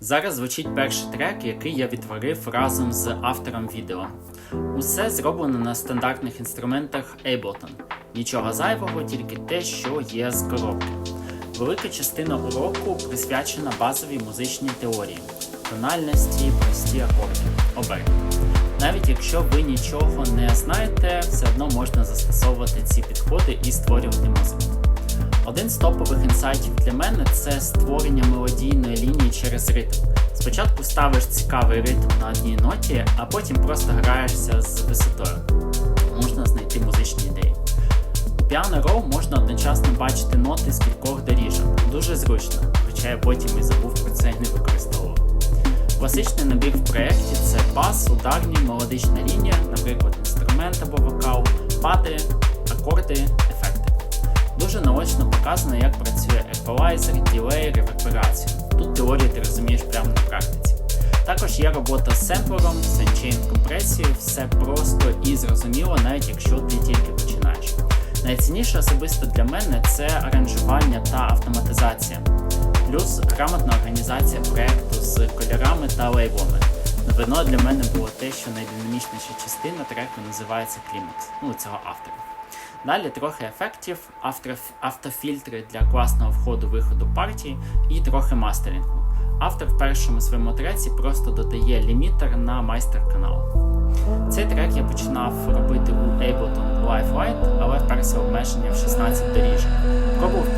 Зараз звучить перший трек, який я відтворив разом з автором відео. Усе зроблено на стандартних інструментах Ableton. Нічого зайвого, тільки те, що є з коробки. Велика частина уроку присвячена базовій музичній теорії, тональності, прості акорди, оберти. Навіть якщо ви нічого не знаєте, все одно можна застосовувати ці підходи і створювати музику. Один з топових інсайтів для мене це створення мелодійної лінії через ритм. Спочатку ставиш цікавий ритм на одній ноті, а потім просто граєшся з висотою. Можна знайти музичні ідеї. У Piano Row можна одночасно бачити ноти з кількох доріжок. Дуже зручно, хоча я потім і забув про це і не використовував. Класичний набір в проєкті це бас, ударні, мелодична лінія, наприклад, інструмент або вокал, пади, акорди. Дуже наочно показано, як працює еквалайзер, ділей, реверберація. Тут теорію ти розумієш прямо на практиці. Також є робота з семплером, сенчейн компресією, все просто і зрозуміло, навіть якщо ти тільки починаєш. Найцінніше особисто для мене це аранжування та автоматизація, плюс грамотна організація проєкту з кольорами та лейблами. Новиною для мене було те, що найдинамічніша частина треку називається клімакс, ну цього автора. Далі трохи ефектів, автофільтри для класного входу-виходу партії і трохи мастерінгу. Автор в першому своєму треці просто додає лімітер на майстер-канал. Цей трек я починав робити у Ableton Live Light, але вперся обмеження в 16 доріжок. Пробував